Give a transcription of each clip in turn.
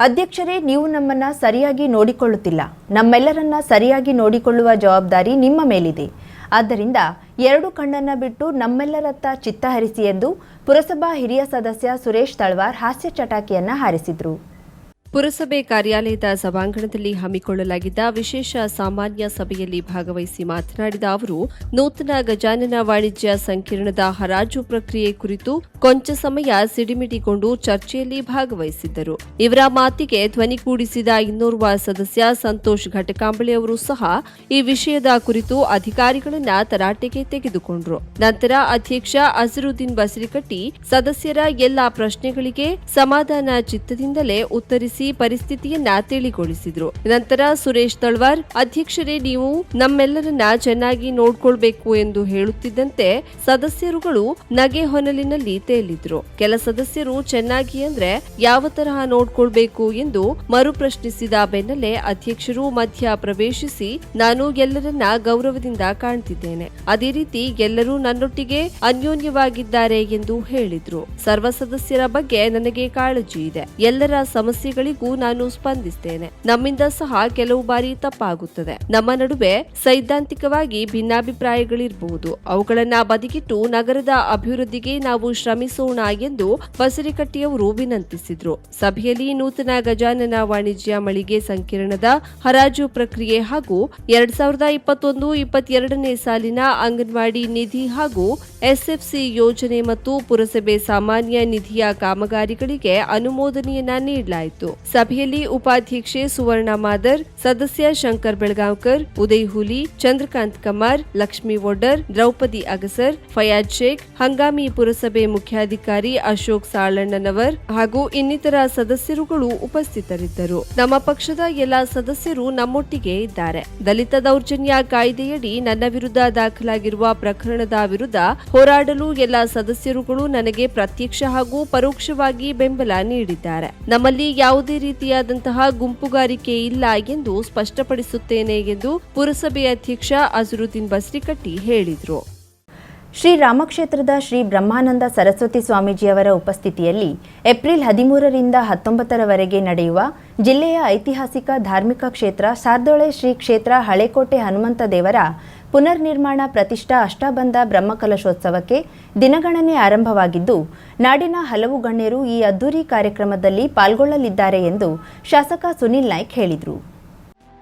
ಅಧ್ಯಕ್ಷರೇ, ನೀವು ನಮ್ಮನ್ನ ಸರಿಯಾಗಿ ನೋಡಿಕೊಳ್ಳುತ್ತಿಲ್ಲ. ನಮ್ಮೆಲ್ಲರನ್ನ ಸರಿಯಾಗಿ ನೋಡಿಕೊಳ್ಳುವ ಜವಾಬ್ದಾರಿ ನಿಮ್ಮ ಮೇಲಿದೆ. ಆದ್ದರಿಂದ ಎರಡು ಕಣ್ಣನ್ನ ಬಿಟ್ಟು ನಮ್ಮೆಲ್ಲರತ್ತ ಚಿತ್ತ ಹರಿಸಿ ಎಂದು ಪುರಸಭಾ ಹಿರಿಯ ಸದಸ್ಯ ಸುರೇಶ್ ತಳ್ವಾರ್ ಹಾಸ್ಯ ಚಟಾಕಿಯನ್ನ ಹಾರಿಸಿದ್ರು. ಪುರಸಭೆ ಕಾರ್ಯಾಲಯದ ಸಭಾಂಗಣದಲ್ಲಿ ಹಮ್ಮಿಕೊಳ್ಳಲಾಗಿದ್ದ ವಿಶೇಷ ಸಾಮಾನ್ಯ ಸಭೆಯಲ್ಲಿ ಭಾಗವಹಿಸಿ ಮಾತನಾಡಿದ ಅವರು, ನೂತನ ಗಜಾನನ ವಾಣಿಜ್ಯ ಸಂಕೀರ್ಣದ ಹರಾಜು ಪ್ರಕ್ರಿಯೆ ಕುರಿತು ಕೊಂಚ ಸಮಯ ಸಿಡಿಮಿಡಿಗೊಂಡು ಚರ್ಚೆಯಲ್ಲಿ ಭಾಗವಹಿಸಿದ್ದರು. ಇವರ ಮಾತಿಗೆ ಧ್ವನಿಗೂಡಿಸಿದ ಇನ್ನೋರ್ವ ಸದಸ್ಯ ಸಂತೋಷ್ ಘಟಕಾಂಬಳಿ ಅವರು ಸಹ ಈ ವಿಷಯದ ಕುರಿತು ಅಧಿಕಾರಿಗಳನ್ನ ತರಾಟೆಗೆ ತೆಗೆದುಕೊಂಡರು. ನಂತರ ಅಧ್ಯಕ್ಷ ಅಜರುದ್ದೀನ್ ಬಸರಿಕಟ್ಟಿ ಸದಸ್ಯರ ಎಲ್ಲಾ ಪ್ರಶ್ನೆಗಳಿಗೆ ಸಮಾಧಾನ ಚಿತ್ತದಿಂದಲೇ ಉತ್ತರಿಸಿ ಪರಿಸ್ಥಿತಿಯನ್ನ ತಿಳಿಗೊಳಿಸಿದ್ರು. ನಂತರ ಸುರೇಶ್ ತಳ್ವಾರ್, ಅಧ್ಯಕ್ಷರೇ, ನೀವು ನಮ್ಮೆಲ್ಲರನ್ನ ಚೆನ್ನಾಗಿ ನೋಡ್ಕೊಳ್ಬೇಕು ಎಂದು ಹೇಳುತ್ತಿದ್ದಂತೆ ಸದಸ್ಯರುಗಳು ನಗೆ ಹೊನಲಿನಲ್ಲಿ ತೇಲಿದ್ರು. ಕೆಲ ಸದಸ್ಯರು ಚೆನ್ನಾಗಿ ಅಂದ್ರೆ ಯಾವ ತರಹ ನೋಡ್ಕೊಳ್ಬೇಕು ಎಂದು ಮರು ಪ್ರಶ್ನಿಸಿದ ಬೆನ್ನಲ್ಲೇ ಅಧ್ಯಕ್ಷರು ಮಧ್ಯ ಪ್ರವೇಶಿಸಿ ನಾನು ಎಲ್ಲರನ್ನ ಗೌರವದಿಂದ ಕಾಣ್ತಿದ್ದೇನೆ. ಅದೇ ರೀತಿ ಎಲ್ಲರೂ ನನ್ನೊಟ್ಟಿಗೆ ಅನ್ಯೋನ್ಯವಾಗಿದ್ದಾರೆ ಎಂದು ಹೇಳಿದ್ರು. ಸರ್ವ ಸದಸ್ಯರ ಬಗ್ಗೆ ನನಗೆ ಕಾಳಜಿ ಇದೆ. ಎಲ್ಲರ ಸಮಸ್ಯೆಗಳಿಗೂ ನಾನು ಸ್ಪಂದಿಸ್ತೇನೆ. ನಮ್ಮಿಂದ ಸಹ ಕೆಲವು ಬಾರಿ ತಪ್ಪಾಗುತ್ತದೆ. ನಮ್ಮ ನಡುವೆ ಸೈದ್ಧಾಂತಿಕವಾಗಿ ಭಿನ್ನಾಭಿಪ್ರಾಯಗಳಿರಬಹುದು ಅವುಗಳನ್ನ ಬದಿಗಿಟ್ಟು ನಗರದ ಅಭಿವೃದ್ಧಿಗೆ ನಾವು ಶ್ರಮಿಸೋಣ ಎಂದು ಬಸರಿಕಟ್ಟಿಯವರು ವಿನಂತಿಸಿದ್ರು. ಸಭೆಯಲ್ಲಿ ನೂತನ ಗಜಾನನ ವಾಣಿಜ್ಯ ಮಳಿಗೆ ಸಂಕೀರ್ಣದ ಹರಾಜು ಪ್ರಕ್ರಿಯೆ ಹಾಗೂ ಎರಡ್ ಸಾವಿರದ ಇಪ್ಪತ್ತೊಂದು ಇಪ್ಪತ್ತೆರಡನೇ ಸಾಲಿನ ಅಂಗನವಾಡಿ ನಿಧಿ ಹಾಗೂ ಎಸ್ಎಫ್ಸಿ ಯೋಜನೆ ಮತ್ತು ಪುರಸಭೆ ಸಾಮಾನ್ಯ ನಿಧಿಯ ಕಾಮಗಾರಿಗಳಿಗೆ ಅನುಮೋದನೆಯನ್ನ ನೀಡಲಾಯಿತು. ಸಭೆಯಲ್ಲಿ ಉಪಾಧ್ಯಕ್ಷೆ ಸುವರ್ಣ ಮಾದರ್, ಸದಸ್ಯ ಶಂಕರ್ ಬೆಳಗಾಂವ್ಕರ್, ಉದಯ್ ಹುಲಿ, ಚಂದ್ರಕಾಂತ್ ಕಮಾರ್, ಲಕ್ಷ್ಮಿ ಒಡ್ಡರ್ ದ್ರೌಪದಿ ಅಗಸರ್, ಫಯಾಜ್ ಶೇಖ್, ಹಂಗಾಮಿ ಪುರಸಭೆ ಮುಖ್ಯಾಧಿಕಾರಿ ಅಶೋಕ್ ಸಾಳಣ್ಣನವರ್ ಹಾಗೂ ಇನ್ನಿತರ ಸದಸ್ಯರುಗಳು ಉಪಸ್ಥಿತರಿದ್ದರು. ನಮ್ಮ ಪಕ್ಷದ ಎಲ್ಲಾ ಸದಸ್ಯರು ನಮ್ಮೊಟ್ಟಿಗೆ ಇದ್ದಾರೆ. ದಲಿತ ದೌರ್ಜನ್ಯ ಕಾಯ್ದೆಯಡಿ ನನ್ನ ವಿರುದ್ಧ ದಾಖಲಾಗಿರುವ ಪ್ರಕರಣದ ವಿರುದ್ಧ ಹೋರಾಡಲು ಎಲ್ಲಾ ಸದಸ್ಯರುಗಳು ನನಗೆ ಪ್ರತ್ಯಕ್ಷ ಹಾಗೂ ಪರೋಕ್ಷವಾಗಿ ಬೆಂಬಲ ನೀಡಿದ್ದಾರೆ. ನಮ್ಮಲ್ಲಿ ಯಾವುದೇ ರೀತಿಯಾದಂತಹ ಗುಂಪುಗಾರಿಕೆ ಇಲ್ಲ ಎಂದು ಸ್ಪಷ್ಟಪಡಿಸುತ್ತೇನೆ ಎಂದು ಪುರಸಭೆ ಅಧ್ಯಕ್ಷ ಅಜರುದ್ದೀನ್ ಬಸ್ರಿಕಟ್ಟಿ ಹೇಳಿದರು. ಶ್ರೀ ರಾಮಕ್ಷೇತ್ರದ ಶ್ರೀ ಬ್ರಹ್ಮಾನಂದ ಸರಸ್ವತಿ ಸ್ವಾಮೀಜಿಯವರ ಉಪಸ್ಥಿತಿಯಲ್ಲಿ ಏಪ್ರಿಲ್ ಹದಿಮೂರರಿಂದ ಹತ್ತೊಂಬತ್ತರವರೆಗೆ ನಡೆಯುವ ಜಿಲ್ಲೆಯ ಐತಿಹಾಸಿಕ ಧಾರ್ಮಿಕ ಕ್ಷೇತ್ರ ಸಾರ್ದೊಳೆ ಶ್ರೀ ಕ್ಷೇತ್ರ ಹಳೆಕೋಟೆ ಹನುಮಂತ ದೇವರ ಪುನರ್ನಿರ್ಮಾಣ ಪ್ರತಿಷ್ಠಾ ಅಷ್ಟಾಬಂಧ ಬ್ರಹ್ಮಕಲಶೋತ್ಸವಕ್ಕೆ ದಿನಗಣನೆ ಆರಂಭವಾಗಿದ್ದು, ನಾಡಿನ ಹಲವು ಗಣ್ಯರು ಈ ಅದ್ದೂರಿ ಕಾರ್ಯಕ್ರಮದಲ್ಲಿ ಪಾಲ್ಗೊಳ್ಳಲಿದ್ದಾರೆ ಎಂದು ಶಾಸಕ ಸುನಿಲ್ ನಾಯ್ಕ್ ಹೇಳಿದರು.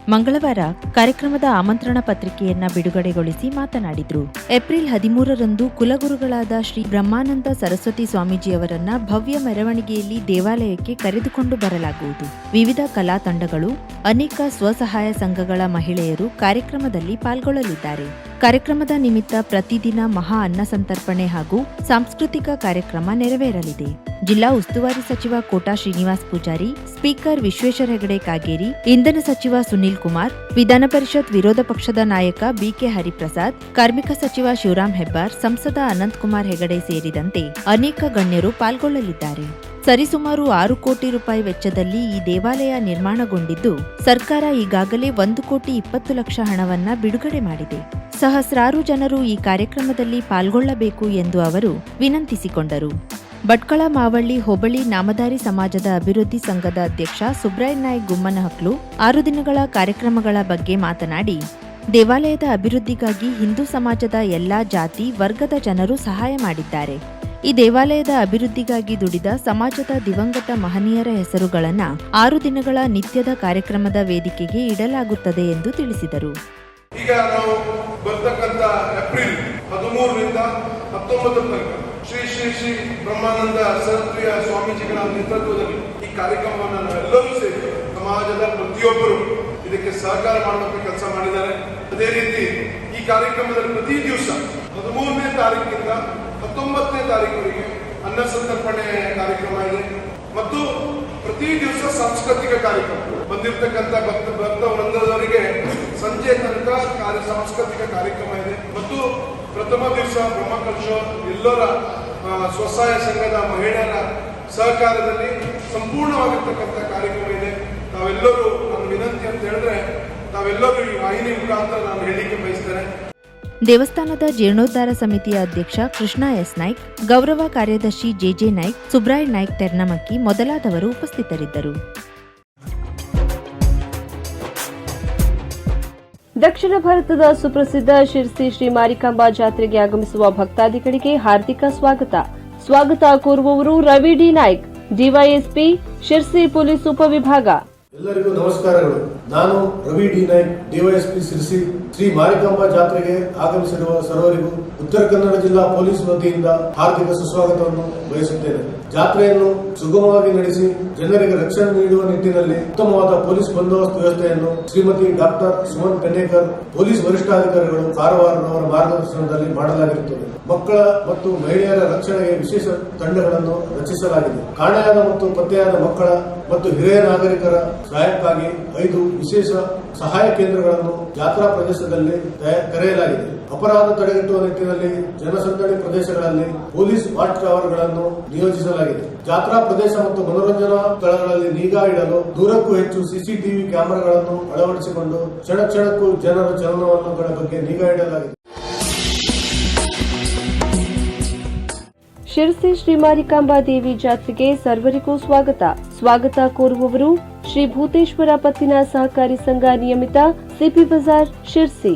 ಮಂಗಳವಾರ ಕಾರ್ಯಕ್ರಮದ ಆಮಂತ್ರಣ ಪತ್ರಿಕೆಯನ್ನ ಬಿಡುಗಡೆಗೊಳಿಸಿ ಮಾತನಾಡಿದರು. ಏಪ್ರಿಲ್ ಹದಿಮೂರರಂದು ಕುಲಗುರುಗಳಾದ ಶ್ರೀ ಬ್ರಹ್ಮಾನಂದ ಸರಸ್ವತಿ ಸ್ವಾಮೀಜಿಯವರನ್ನ ಭವ್ಯ ಮೆರವಣಿಗೆಯಲ್ಲಿ ದೇವಾಲಯಕ್ಕೆ ಕರೆದುಕೊಂಡು ಬರಲಾಗುವುದು. ವಿವಿಧ ಕಲಾ ತಂಡಗಳು ಅನೇಕ ಸ್ವಸಹಾಯ ಸಂಘಗಳ ಮಹಿಳೆಯರು ಕಾರ್ಯಕ್ರಮದಲ್ಲಿ ಪಾಲ್ಗೊಳ್ಳಲಿದ್ದಾರೆ. ಕಾರ್ಯಕ್ರಮದ ನಿಮಿತ್ತ ಪ್ರತಿದಿನ ಮಹಾ ಅನ್ನ ಸಂತರ್ಪಣೆ ಹಾಗೂ ಸಾಂಸ್ಕೃತಿಕ ಕಾರ್ಯಕ್ರಮ ನೆರವೇರಲಿದೆ. ಜಿಲ್ಲಾ ಉಸ್ತುವಾರಿ ಸಚಿವ ಕೋಟಾ ಶ್ರೀನಿವಾಸ್ ಪೂಜಾರಿ, ಸ್ಪೀಕರ್ ವಿಶ್ವೇಶ್ವರ ಹೆಗಡೆ ಕಾಗೇರಿ, ಇಂಧನ ಸಚಿವ ಸುನೀಲ್ ಕುಮಾರ್, ವಿಧಾನ ಪರಿಷತ್ ವಿರೋಧ ಪಕ್ಷದ ನಾಯಕ ಬಿಕೆ ಹರಿಪ್ರಸಾದ್, ಕಾರ್ಮಿಕ ಸಚಿವ ಶಿವರಾಂ ಹೆಬ್ಬಾರ್, ಸಂಸದ ಅನಂತಕುಮಾರ್ ಹೆಗಡೆ ಸೇರಿದಂತೆ ಅನೇಕ ಗಣ್ಯರು ಪಾಲ್ಗೊಳ್ಳಲಿದ್ದಾರೆ. ಸರಿಸುಮಾರು ಆರು ಕೋಟಿ ರೂಪಾಯಿ ವೆಚ್ಚದಲ್ಲಿ ಈ ದೇವಾಲಯ ನಿರ್ಮಾಣಗೊಂಡಿದ್ದು, ಸರ್ಕಾರ ಈಗಾಗಲೇ ಒಂದು ಕೋಟಿ ಇಪ್ಪತ್ತು ಲಕ್ಷ ಹಣವನ್ನ ಬಿಡುಗಡೆ ಮಾಡಿದೆ. ಸಹಸ್ರಾರು ಜನರು ಈ ಕಾರ್ಯಕ್ರಮದಲ್ಲಿ ಪಾಲ್ಗೊಳ್ಳಬೇಕು ಎಂದು ಅವರು ವಿನಂತಿಸಿಕೊಂಡರು. ಭಟ್ಕಳ ಮಾವಳ್ಳಿ ಹೋಬಳಿ ನಾಮಧಾರಿ ಸಮಾಜದ ಅಭಿವೃದ್ಧಿ ಸಂಘದ ಅಧ್ಯಕ್ಷ ಸುಬ್ರಾಯ್ ನಾಯ್ಕ್ ಗುಮ್ಮನಹಕ್ಲು ಆರು ದಿನಗಳ ಕಾರ್ಯಕ್ರಮಗಳ ಬಗ್ಗೆ ಮಾತನಾಡಿ, ದೇವಾಲಯದ ಅಭಿವೃದ್ಧಿಗಾಗಿ ಹಿಂದೂ ಸಮಾಜದ ಎಲ್ಲಾ ಜಾತಿ, ವರ್ಗದ ಜನರು ಸಹಾಯ ಮಾಡಿದ್ದಾರೆ. ಈ ದೇವಾಲಯದ ಅಭಿವೃದ್ಧಿಗಾಗಿ ದುಡಿದ ಸಮಾಜದ ದಿವಂಗತ ಮಹನೀಯರ ಹೆಸರುಗಳನ್ನು ಆರು ದಿನಗಳ ನಿತ್ಯದ ಕಾರ್ಯಕ್ರಮದ ವೇದಿಕೆಗೆ ಇಡಲಾಗುತ್ತದೆ ಎಂದು ತಿಳಿಸಿದರು. ಈಗ ನಾವು ಬರ್ತಕ್ಕಂತ ಏಪ್ರಿಲ್ ಹದಿಮೂರರಿಂದ ಹತ್ತೊಂಬತ್ತರ ತನಕ ಶ್ರೀ ಶ್ರೀ ಶ್ರೀ ಬ್ರಹ್ಮಾನಂದ ಸರಸ್ವತಿಯ ಸ್ವಾಮೀಜಿಗಳ ನೇತೃತ್ವದಲ್ಲಿ ಈ ಕಾರ್ಯಕ್ರಮವನ್ನು ನಾವೆಲ್ಲರೂ ಸೇರಿ ಸಮಾಜದ ಪ್ರತಿಯೊಬ್ಬರು ಇದಕ್ಕೆ ಸಹಕಾರ ಮಾಡುವಂತ ಕೆಲಸ ಮಾಡಿದ್ದಾರೆ. ಅದೇ ರೀತಿ ಈ ಕಾರ್ಯಕ್ರಮದಲ್ಲಿ ಪ್ರತಿ ದಿವಸ ಹದಿಮೂರನೇ ತಾರೀಕಿಂದ ಹತ್ತೊಂಬತ್ತನೇ ತಾರೀಕಿಗೆ ಅನ್ನ ಸಂತರ್ಪಣೆ ಕಾರ್ಯಕ್ರಮ ಇದೆ. ಮತ್ತು ಪ್ರತಿ ದಿವಸ ಸಾಂಸ್ಕೃತಿಕ ಕಾರ್ಯಕ್ರಮ. ಬಂದಿರತಕ್ಕಂತ ಭಕ್ತ ಭಕ್ತ ವೃಂದದವರಿಗೆ ಸಂಜೆ ತನಕ ಕಾರ್ಯ ಸಾಂಸ್ಕೃತಿಕ ಕಾರ್ಯಕ್ರಮ ಇದೆ. ಮತ್ತು ಪ್ರಥಮ ದಿವಸ ಬ್ರಹ್ಮಕಲಶ, ಎಲ್ಲರ ಸ್ವಸಹಾಯ ಸಂಘದ ಮಹಿಳೆಯರ ಸಹಕಾರದಲ್ಲಿ ಸಂಪೂರ್ಣವಾಗಿರ್ತಕ್ಕಂಥ ಕಾರ್ಯಕ್ರಮ ಇದೆ. ತಾವೆಲ್ಲರೂ ನನ್ನ ವಿನಂತಿ ಅಂತ ಹೇಳಿದ್ರೆ ತಾವೆಲ್ಲರೂ ಈ ವಾಹಿನಿ ಮುಖಾಂತರ ನಾನು ಹೇಳಿಕೆ ಬಯಸ್ತೇನೆ. ದೇವಸ್ಥಾನದ ಜೀರ್ಣೋದ್ಧಾರ ಸಮಿತಿಯ ಅಧ್ಯಕ್ಷ ಕೃಷ್ಣ ಎಸ್ ನಾಯ್ಕ್, ಗೌರವ ಕಾರ್ಯದರ್ಶಿ ಜೆಜೆ ನಾಯ್ಕ್, ಸುಬ್ರಾಯ್ ನಾಯ್ಕ್ ತೆರ್ನಮಕ್ಕಿ ಮೊದಲಾದವರು ಉಪಸ್ಥಿತರಿದ್ದರು. ದಕ್ಷಿಣ ಭಾರತದ ಸುಪ್ರಸಿದ್ಧ ಶಿರ್ಸಿ ಶ್ರೀ ಮಾರಿಕಾಂಬಾ ಜಾತ್ರೆಗೆ ಆಗಮಿಸುವ ಭಕ್ತಾದಿಗಳಿಗೆ ಹಾರ್ದಿಕ ಸ್ವಾಗತ. ಸ್ವಾಗತ ಕೋರುವವರು Ravi D Naik DYSP Sirsi police ಉಪವಿಭಾಗ. ಎಲ್ಲರಿಗೂ ನಮಸ್ಕಾರಗಳು. ನಾನು ರವಿ ಡಿ ನಾಯ್ಕ್ ಡಿವೈಎಸ್ಪಿ ಸಿರಿಸಿ, ಶ್ರೀ ಮಾರಿಕಾಂಬ ಜಾತ್ರೆಗೆ ಆಗಮಿಸಿರುವ ಸರ್ವರಿಗೂ ಉತ್ತರ ಕನ್ನಡ ಜಿಲ್ಲಾ ಪೊಲೀಸ್ ವತಿಯಿಂದ ಹಾರ್ದಿಕ ಸುಸ್ವಾಗತವನ್ನು ಬಯಸುತ್ತೇನೆ. ಜಾತ್ರೆಯನ್ನು ಸುಗಮವಾಗಿ ನಡೆಸಿ ಜನರಿಗೆ ರಕ್ಷಣೆ ನೀಡುವ ನಿಟ್ಟಿನಲ್ಲಿ ಉತ್ತಮವಾದ ಪೊಲೀಸ್ ಬಂದೋಬಸ್ತ್ ವ್ಯವಸ್ಥೆಯನ್ನು ಶ್ರೀಮತಿ ಡಾಕ್ಟರ್ ಸುಮನ್ ಪೆನ್ನೇಕರ್, ಪೊಲೀಸ್ ವರಿಷ್ಠಾಧಿಕಾರಿಗಳು ಕಾರವಾರದವರ ಮಾರ್ಗದರ್ಶನದಲ್ಲಿ ಮಾಡಲಾಗಿರುತ್ತದೆ. ಮಕ್ಕಳ ಮತ್ತು ಮಹಿಳೆಯರ ರಕ್ಷಣೆಗೆ ವಿಶೇಷ ತಂಡಗಳನ್ನು ರಚಿಸಲಾಗಿದೆ. ಕಾಣೆಯಾದ ಮತ್ತು ಪತ್ತೆಯಾದ ಮಕ್ಕಳ ಮತ್ತು ಹಿರಿಯ ನಾಗರಿಕರ ಸಹಾಯಕ್ಕಾಗಿ ಐದು ವಿಶೇಷ ಸಹಾಯ ಕೇಂದ್ರಗಳನ್ನು ಜಾತ್ರಾ ಪ್ರದೇಶದಲ್ಲಿ ತೆರೆಯಲಾಗಿದೆ. ಅಪರಾಧ ತಡೆಗಟ್ಟುವ ನಿಟ್ಟಿನಲ್ಲಿ ಜನಸಂದಣಿ ಪ್ರದೇಶಗಳಲ್ಲಿ ಪೊಲೀಸ್ ವಾಚ್ ಟವರ್ಗಳನ್ನು ನಿಯೋಜಿಸಲಾಗಿದೆ. ಜಾತ್ರಾ ಪ್ರದೇಶ ಮತ್ತು ಮನೋರಂಜನಾ ಸ್ಥಳಗಳಲ್ಲಿ ನಿಗಾ ಇಡಲು ನೂರಕ್ಕೂ ಹೆಚ್ಚು ಸಿಸಿಟಿವಿ ಕ್ಯಾಮೆರಾಗಳನ್ನು ಅಳವಡಿಸಿಕೊಂಡು ಕ್ಷಣ ಕ್ಷಣಕ್ಕೂ ಜನರ ಚಲನವಲನಗಳ ಬಗ್ಗೆ ನಿಗಾ ಇಡಲಾಗಿದೆ. ಶಿರಸಿ ಶ್ರೀ ಮಾರಿಕಾಂಬಾ ದೇವಿ ಜಾತ್ರೆಗೆ ಸರ್ವರಿಗೂ ಸ್ವಾಗತ. ಸ್ವಾಗತ ಕೋರುವವರು ಶ್ರೀ ಭೂತೇಶ್ವರ ಪತ್ತಿನ ಸಹಕಾರಿ ಸಂಘ ನಿಯಮಿತ ಸಿಪಿ ಬಜಾರ್ ಶಿರ್ಸಿ.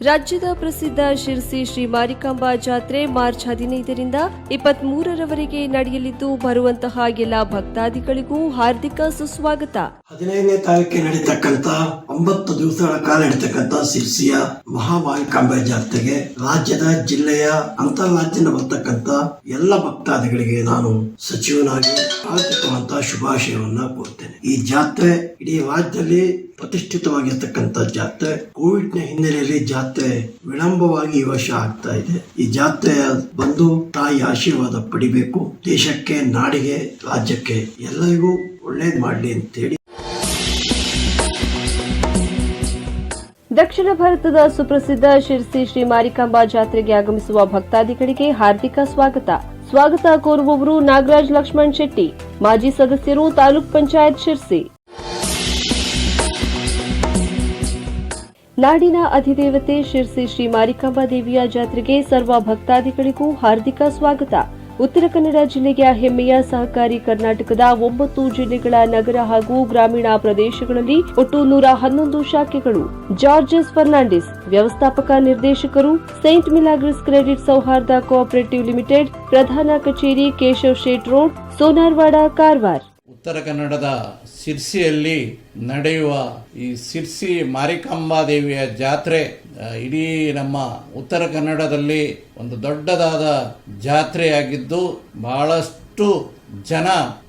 ರಾಜ್ಯದ ಪ್ರಸಿದ್ಧ ಶಿರ್ಸಿ ಶ್ರೀ ಮಾರಿಕಾಂಬಾ ಜಾತ್ರೆ ಮಾರ್ಚ್ ಹದಿನೈದರಿಂದ ಇಪ್ಪತ್ಮೂರರವರೆಗೆ ನಡೆಯಲಿದ್ದು, ಬರುವಂತಹ ಎಲ್ಲ ಭಕ್ತಾದಿಗಳಿಗೂ ಹಾರ್ದಿಕ ಸುಸ್ವಾಗತ. ಹದಿನೈದನೇ ತಾರೀಕಿಗೆ ನಡೀತಕ್ಕಂತ ಒಂಬತ್ತು ದಿವಸಗಳ ಕಾಲ ನಡೀತಕ್ಕಂತ ಶಿರ್ಸಿಯ ಮಹಾಮಾರಿಕಾಂಬಾ ಜಾತ್ರೆಗೆ ರಾಜ್ಯದ ಜಿಲ್ಲೆಯ ಅಂತರ್ರಾಜ್ಯದಿಂದ ಬರ್ತಕ್ಕಂತ ಎಲ್ಲ ಭಕ್ತಾದಿಗಳಿಗೆ ನಾನು ಸಚಿವನಾಗಿ ಆರ್ಥಿಕವಂತ ಶುಭಾಶಯವನ್ನ ಕೋರ್ತೇನೆ ಈ ಜಾತ್ರೆ ಇಡೀ ರಾಜ್ಯದಲ್ಲಿ ಪ್ರತಿಷ್ಠಿತವಾಗಿರ್ತಕ್ಕಂಥ ಜಾತ್ರೆ. ಕೋವಿಡ್ನ ಹಿನ್ನೆಲೆಯಲ್ಲಿ ಜಾತ್ರೆ ವಿಳಂಬವಾಗಿ ಈ ವರ್ಷ ಆಗ್ತಾ ಇದೆ. ಈ ಜಾತ್ರೆ ಬಂದು ತಾಯಿ ಆಶೀರ್ವಾದ ಪಡಿಬೇಕು. ದೇಶಕ್ಕೆ, ನಾಡಿಗೆ, ರಾಜ್ಯಕ್ಕೆ ಎಲ್ಲರಿಗೂ ಒಳ್ಳೇದ್ ಮಾಡ್ಲಿ ಅಂತೇಳಿ. ದಕ್ಷಿಣ ಭಾರತದ ಸುಪ್ರಸಿದ್ಧ ಶಿರ್ಸಿ ಶ್ರೀ ಮಾರಿಕಾಂಬಾ ಜಾತ್ರೆಗೆ ಆಗಮಿಸುವ ಭಕ್ತಾದಿಗಳಿಗೆ ಹಾರ್ದಿಕ ಸ್ವಾಗತ. ಸ್ವಾಗತ ಕೋರುವವರು ನಾಗರಾಜ್ ಲಕ್ಷ್ಮಣ್ ಶೆಟ್ಟಿ, ಮಾಜಿ ಸದಸ್ಯರು ತಾಲೂಕ್ ಪಂಚಾಯತ್ ಶಿರ್ಸಿ. ನಾಡಿನ ಅಧಿದೇವತೆ ಶಿರ್ಸಿ ಶ್ರೀ ಮಾರಿಕಾಂಬಾ ದೇವಿಯ ಜಾತ್ರೆಗೆ ಸರ್ವ ಭಕ್ತಾದಿಗಳಿಗೂ ಹಾರ್ದಿಕ ಸ್ವಾಗತ. ಉತ್ತರ ಕನ್ನಡ ಜಿಲ್ಲೆಯ ಹೆಮ್ಮೆಯ ಸಹಕಾರಿ ಕರ್ನಾಟಕದ ಒಂಬತ್ತು ಜಿಲ್ಲೆಗಳ ನಗರ ಹಾಗೂ ಗ್ರಾಮೀಣ ಪ್ರದೇಶಗಳಲ್ಲಿ ಒಟ್ಟು ನೂರ ಹನ್ನೊಂದು ಶಾಖೆಗಳು. ಜಾರ್ಜಸ್ ಫರ್ನಾಂಡಿಸ್, ವ್ಯವಸ್ಥಾಪಕ ನಿರ್ದೇಶಕರು, saint Milagres credit Souharda cooperative limited, ಪ್ರಧಾನ ಕಚೇರಿ ಕೇಶವ್ ಶೇಟ್ ರೋಡ್, ಸೋನಾರ್ವಾಡ ಕಾರವಾರ್. ಉತ್ತರ ಕನ್ನಡದ ಸಿರ್ಸಿಯಲ್ಲಿ ನಡೆಯುವ ಈ ಸಿರ್ಸಿ ಮಾರಿಕಾಂಬಾದೇವಿಯ ಜಾತ್ರೆ ಇಡೀ ನಮ್ಮ ಉತ್ತರ ಕನ್ನಡದಲ್ಲಿ ಒಂದು ದೊಡ್ಡದಾದ ಜಾತ್ರೆಯಾಗಿದ್ದು ಬಹಳಷ್ಟು ಜನ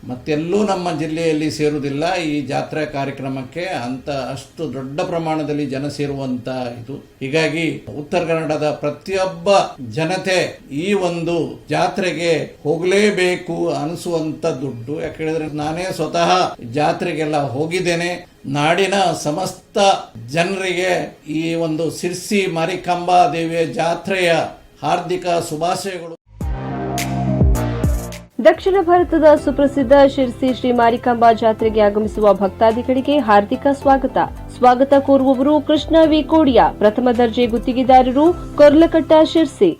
ಮತ್ತೆಲ್ಲೂ ನಮ್ಮ ಜಿಲ್ಲೆಯಲ್ಲಿ ಸೇರುವುದಿಲ್ಲ. ಈ ಜಾತ್ರಾ ಕಾರ್ಯಕ್ರಮಕ್ಕೆ ಅಂತ ಅಷ್ಟು ದೊಡ್ಡ ಪ್ರಮಾಣದಲ್ಲಿ ಜನ ಸೇರುವಂತ ಇದು. ಹೀಗಾಗಿ ಉತ್ತರ ಕನ್ನಡದ ಪ್ರತಿಯೊಬ್ಬ ಜನತೆ ಈ ಒಂದು ಜಾತ್ರೆಗೆ ಹೋಗಲೇಬೇಕು ಅನಿಸುವಂತ ದುಡ್ಡು. ಯಾಕೆ ಹೇಳಿದ್ರೆ ನಾನೇ ಸ್ವತಃ ಜಾತ್ರೆಗೆಲ್ಲ ಹೋಗಿದ್ದೇನೆ. ನಾಡಿನ ಸಮಸ್ತ ಜನರಿಗೆ ಈ ಒಂದು ಸಿರ್ಸಿ ಮಾರಿಕಾಂಬಾ ದೇವಿಯ ಜಾತ್ರೆಯ ಹಾರ್ದಿಕ ಶುಭಾಶಯಗಳು. ದಕ್ಷಿಣ ಭಾರತದ ಸುಪ್ರಸಿದ್ಧ ಶಿರ್ಸಿ ಶ್ರೀ ಮಾರಿಕಾಂಬಾ ಜಾತ್ರೆಗೆ ಆಗಮಿಸುವ ಭಕ್ತಾದಿಗಳಿಗೆ ಹಾರ್ದಿಕ ಸ್ವಾಗತ. ಸ್ವಾಗತ ಕೋರುವವರು ಕೃಷ್ಣ ವಿ ಕೋಡಿಯಾ. ಪ್ರಥಮ ದರ್ಜೆ ಗುತ್ತಿಗೆದಾರರು ಕೊರ್ಲಕಟ್ಟ ಶಿರ್ಸಿ.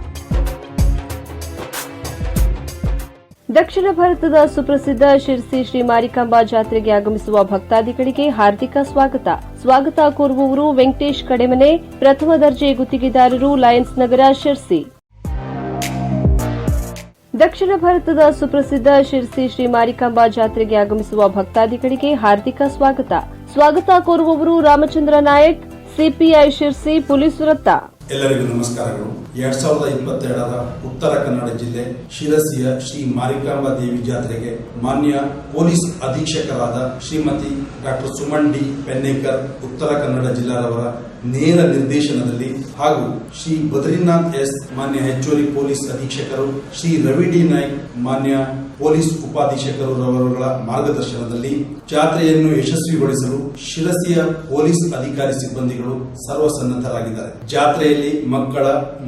ದಕ್ಷಿಣ ಭಾರತದ ಸುಪ್ರಸಿದ್ಧ ಶಿರ್ಸಿ ಶ್ರೀ ಮಾರಿಕಾಂಬಾ ಜಾತ್ರೆಗೆ ಆಗಮಿಸುವ ಭಕ್ತಾದಿಗಳಿಗೆ ಹಾರ್ದಿಕ ಸ್ವಾಗತ. ಸ್ವಾಗತ ಕೋರುವವರು ವೆಂಕಟೇಶ್ ಕಡೆಮನೆ, ಪ್ರಥಮ ದರ್ಜೆ ಗುತ್ತಿಗೆದಾರರು ಲಯನ್ಸ್ ನಗರ, ಶಿರ್ಸಿ. ದಕ್ಷಿಣ ಭಾರತದ ಸುಪ್ರಸಿದ್ಧ ಶಿರ್ಸಿ ಶ್ರೀ ಮಾರಿಕಾಂಬಾ ಜಾತ್ರೆಗೆ ಆಗಮಿಸುವ ಭಕ್ತಾದಿಗಳಿಗೆ ಹಾರ್ದಿಕ ಸ್ವಾಗತ. ಸ್ವಾಗತ ಕೋರುವವರು ರಾಮಚಂದ್ರ ನಾಯಕ್, ಸಿಪಿಐ ಶಿರ್ಸಿ, ಪೊಲೀಸ್ ವೃತ್ತ. ಎಲ್ಲರಿಗೂ ನಮಸ್ಕಾರಗಳು. ಎರಡ್ ಸಾವಿರದ ಇಪ್ಪತ್ತೆರಡರ ಉತ್ತರ ಕನ್ನಡ ಜಿಲ್ಲೆ ಶಿರಸಿಯ ಶ್ರೀ ಮಾರಿಕಾಂಬಾ ದೇವಿ ಜಾತ್ರೆಗೆ ಮಾನ್ಯ ಪೊಲೀಸ್ ಅಧೀಕ್ಷಕರಾದ ಶ್ರೀಮತಿ ಡಾಕ್ಟರ್ ಸುಮನ್ ಡಿ ಪೆನ್ನೇಕರ್ ಉತ್ತರ ಕನ್ನಡ ಜಿಲ್ಲಾರವರ ನೇರ ನಿರ್ದೇಶನದಲ್ಲಿ ಹಾಗೂ ಶ್ರೀ ಬದ್ರಿನಾಥ್ ಎಸ್ ಮಾನ್ಯ ಹೆಚ್ಚುವರಿ ಪೊಲೀಸ್ ಅಧೀಕ್ಷಕರು, ಶ್ರೀ ರವಿ ಡಿ ನಾಯ್ಕ್ ಮಾನ್ಯ ಪೊಲೀಸ್ ಉಪಾಧೀಕ್ಷಕರು ರವರುಗಳ ಮಾರ್ಗದರ್ಶನದಲ್ಲಿ ಜಾತ್ರೆಯನ್ನು ಯಶಸ್ವಿಗೊಳಿಸಲು ಶಿರಸಿಯ ಪೊಲೀಸ್ ಅಧಿಕಾರಿ ಸಿಬ್ಬಂದಿಗಳು ಸರ್ವಸನ್ನದ್ಧರಾಗಿದ್ದಾರೆ. ಜಾತ್ರೆಯಲ್ಲಿ ಮಕ್ಕಳ,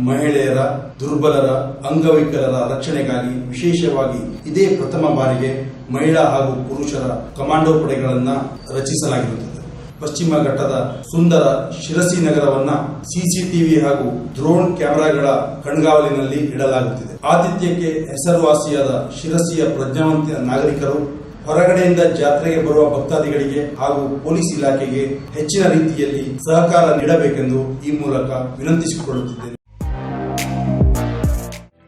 ಮಹಿಳೆಯರ, ದುರ್ಬಲರ, ಅಂಗವಿಕಲರ ರಕ್ಷಣೆಗಾಗಿ ವಿಶೇಷವಾಗಿ ಇದೇ ಪ್ರಥಮ ಬಾರಿಗೆ ಮಹಿಳಾ ಹಾಗೂ ಪುರುಷರ ಕಮಾಂಡೋ ಪಡೆಗಳನ್ನು ರಚಿಸಲಾಗಿರುತ್ತದೆ. ಪಶ್ಚಿಮ ಘಟ್ಟದ ಸುಂದರ ಶಿರಸಿ ನಗರವನ್ನ ಸಿಸಿಟಿವಿ ಹಾಗೂ ಡ್ರೋನ್ ಕ್ಯಾಮೆರಾಗಳ ಕಣ್ಗಾವಲಿನಲ್ಲಿ ಇಡಲಾಗುತ್ತಿದೆ. ಆತಿಥ್ಯಕ್ಕೆ ಹೆಸರುವಾಸಿಯಾದ ಶಿರಸಿಯ ಪ್ರಜ್ಞಾವಂತ ನಾಗರಿಕರು ಹೊರಗಡೆಯಿಂದ ಜಾತ್ರೆಗೆ ಬರುವ ಭಕ್ತಾದಿಗಳಿಗೆ ಹಾಗೂ ಪೊಲೀಸ್ ಇಲಾಖೆಗೆ ಹೆಚ್ಚಿನ ರೀತಿಯಲ್ಲಿ ಸಹಕಾರ ನೀಡಬೇಕೆಂದು ಈ ಮೂಲಕ ವಿನಂತಿಸಿಕೊಳ್ಳುತ್ತಿದ್ದೇನೆ.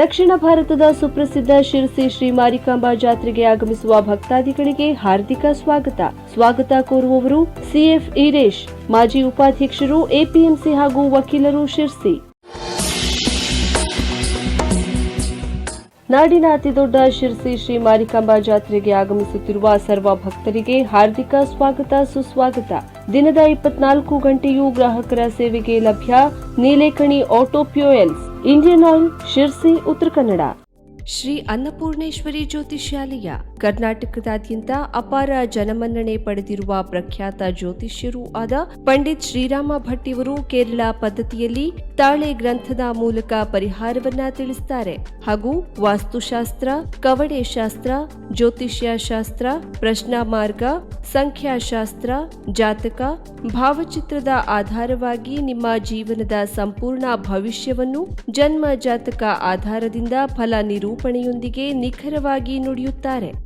ದಕ್ಷಿಣ ಭಾರತದ ಸುಪ್ರಸಿದ್ಧ ಶಿರಸಿ ಶ್ರೀ ಮಾರಿಕಾಂಬಾ ಜಾತ್ರೆಗೆ ಆಗಮಿಸುವ ಭಕ್ತಾದಿಗಳಿಗೆ ಹಾರ್ದಿಕ ಸ್ವಾಗತ. ಸ್ವಾಗತ ಕೋರುವವರು ಸಿಎಫ್ ಈರೇಶ್, ಮಾಜಿ ಉಪಾಧ್ಯಕ್ಷರು ಎಪಿಎಂಸಿ ಹಾಗೂ ವಕೀಲರು ಶಿರ್ಸಿ. ನಾಡಿನ ಅತಿದೊಡ್ಡ ಶಿರ್ಸಿ ಶ್ರೀ ಮಾರಿಕಾಂಬಾ ಜಾತ್ರೆಗೆ ಆಗಮಿಸುತ್ತಿರುವ ಸರ್ವ ಭಕ್ತರಿಗೆ ಹಾರ್ದಿಕ ಸ್ವಾಗತ ಸುಸ್ವಾಗತ. ದಿನದ ಇಪ್ಪತ್ನಾಲ್ಕು ಗಂಟೆಯೂ ಗ್ರಾಹಕರ ಸೇವೆಗೆ ಲಭ್ಯ Nilekani auto fuels. Indian oil Sirsi Uttara Kannada Shri Annapoorneshwari ಜ್ಯೋತಿಷ್ಯಾಲಯ ಕರ್ನಾಟಕದಾದ್ಯಂತ ಅಪಾರ ಜನಮನ್ನಣೆ ಪಡೆದಿರುವ ಪ್ರಖ್ಯಾತ ಜ್ಯೋತಿಷ್ಯರೂ ಆದ ಪಂಡಿತ್ ಶ್ರೀರಾಮ ಭಟ್ ಇವರು ಕೇರಳ ಪದ್ಧತಿಯಲ್ಲಿ ತಾಳೆ ಗ್ರಂಥದ ಮೂಲಕ ಪರಿಹಾರವನ್ನ ತಿಳಿಸುತ್ತಾರೆ ಹಾಗೂ ವಾಸ್ತುಶಾಸ್ತ್ರ ಕವಡೆ ಶಾಸ್ತ್ರ ಜ್ಯೋತಿಷ್ಯ ಶಾಸ್ತ್ರ ಪ್ರಶ್ನಾ ಮಾರ್ಗ ಸಂಖ್ಯಾಶಾಸ್ತ್ರ, ಜಾತಕ, ಭಾವಚಿತ್ರದ ಆಧಾರವಾಗಿ ನಿಮ್ಮ ಜೀವನದ ಸಂಪೂರ್ಣ ಭವಿಷ್ಯವನ್ನು ಜನ್ಮ ಜಾತಕ ಆಧಾರದಿಂದ ಫಲ ನಿರೂಪಣೆಯೊಂದಿಗೆ ನಿಖರವಾಗಿ ನುಡಿಯುತ್ತಾರೆ.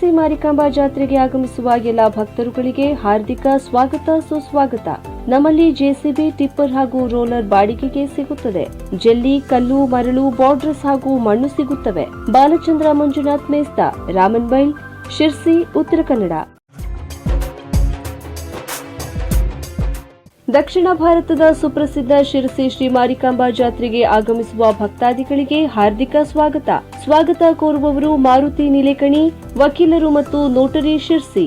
ಶಿರಸಿ ಮಾರಿಕಾಂಬಾ ಜಾತ್ರೆಗೆ ಆಗಮಿಸುವ ಎಲ್ಲ ಭಕ್ತರುಗಳಿಗೆ ಹಾರ್ದಿಕ ಸ್ವಾಗತ, ಸುಸ್ವಾಗತ. ನಮ್ಮಲ್ಲಿ ಜೆಸಿಬಿ, ಟಿಪ್ಪರ್ ಹಾಗೂ ರೋಲರ್ ಬಾಡಿಗೆಗೆ ಸಿಗುತ್ತದೆ. ಜೆಲ್ಲಿ, ಕಲ್ಲು, ಮರಳು, ಬಾರ್ಡ್ರಸ್ ಹಾಗೂ ಮಣ್ಣು ಸಿಗುತ್ತವೆ. ಬಾಲಚಂದ್ರ ಮಂಜುನಾಥ್ ಮೇಸ್ತಾ ರಾಮನ್ಬೈಲ್ ಶಿರ್ಸಿ, ಉತ್ತರ ಕನ್ನಡ. ದಕ್ಷಿಣ ಭಾರತದ ಸುಪ್ರಸಿದ್ಧ ಶಿರಸಿ ಶ್ರೀ ಮಾರಿಕಾಂಬಾ ಜಾತ್ರೆಗೆ ಆಗಮಿಸುವ ಭಕ್ತಾದಿಗಳಿಗೆ ಹಾರ್ದಿಕ ಸ್ವಾಗತ. ಸ್ವಾಗತ ಕೋರುವವರು ಮಾರುತಿ ನಿಲೇಕಣಿ, ವಕೀಲರು ಮತ್ತು ನೋಟರಿ ಶಿರ್ಸಿ.